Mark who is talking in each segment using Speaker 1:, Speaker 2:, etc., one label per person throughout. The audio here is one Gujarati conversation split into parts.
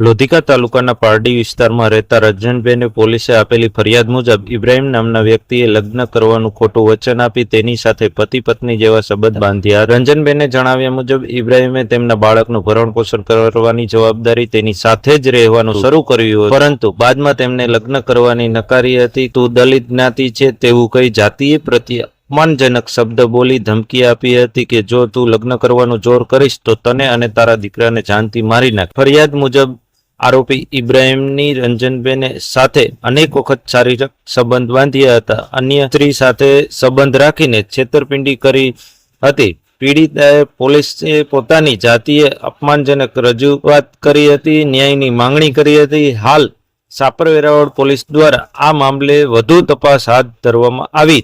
Speaker 1: લોધિકા તાલુકાના પારડી વિસ્તારમાં રહેતા રંજનબેને પોલીસે આપેલી ફરિયાદ મુજબ ઇબ્રાહિમ નામના વ્યક્તિએ લગ્ન કરવાનું ખોટું વચન આપી તેની સાથે પતિ પત્ની જેવા સંબંધ બાંધ્યા. રંજનબેને જણાવ્યા મુજબ, ઇબ્રાહિમે તેમના બાળકનું ભરણ પોષણ કરવાની જવાબદારી તેની સાથે જ રહેવાનું શરૂ કર્યું પરંતુ બાદમાં તેમને લગ્ન કરવાની નકારી હતી. તું દલિત જ્ઞાતિ છે તેવું કઈ જાતીય પ્રત્યે અપમાનજનક શબ્દ બોલી ધમકી આપી હતી કે જો તું લગ્ન કરવાનું જોર કરીશ તો તને અને તારા દીકરાને જાનથી મારી નાખ. ફરિયાદ મુજબ આરોપી ઇબ્રાહિમની રંજનબેને સાથે અનેક વખત શારીરિક સંબંધ બાંધ્યા હતા. અન્ય સ્ત્રી સાથે સંબંધ રાખીને છેતરપિંડી કરી હતી. પીડિતાએ પોલીસે પોતાની જાતિએ અપમાનજનક રજૂઆત કરી હતી, ન્યાયની માંગણી કરી હતી. હાલ સાપર વેરાવળ પોલીસ દ્વારા આ મામલે વધુ તપાસ હાથ ધરવામાં આવી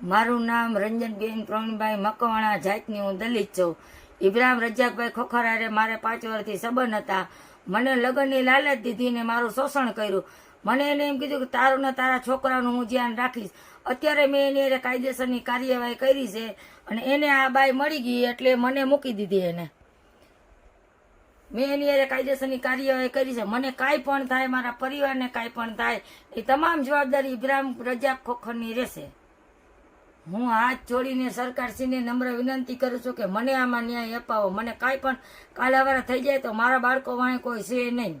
Speaker 2: મારું નામ રંજનબેન પ્રવીણભાઈ મકવાણા, જાતની હું દલિત છું. ઇબ્રાહિમ રજાકભાઈ ખોખરારે મારે પાંચ વર્ષથી સંબંધ હતા. મને લગ્નની લાલચ દીધી ને મારું શોષણ કર્યું. મને એને એમ કીધું કે તારું ને તારા છોકરાનું હું ધ્યાન રાખીશ. અત્યારે મેં એની એને કાયદેસરની કાર્યવાહી કરી છે અને એને આ બાઈ મળી ગઈ એટલે મને મૂકી દીધી એને. મેં એની અરે કાયદેસરની કાર્યવાહી કરી છે. મને કાંઈ પણ થાય, મારા પરિવારને કાંઈ પણ થાય, એ તમામ જવાબદારી ઇબ્રાહિમ રજા ખોખરની રહેશે. હું હાથ જોડીને સરકારશ્રીને નમ્ર વિનંતી કરું છું કે મને આમાં ન્યાય અપાવો. મને કાંઈ પણ કાલાવાળા થઈ જાય તો મારા બાળકો વાંહે કોઈ છે નહીં.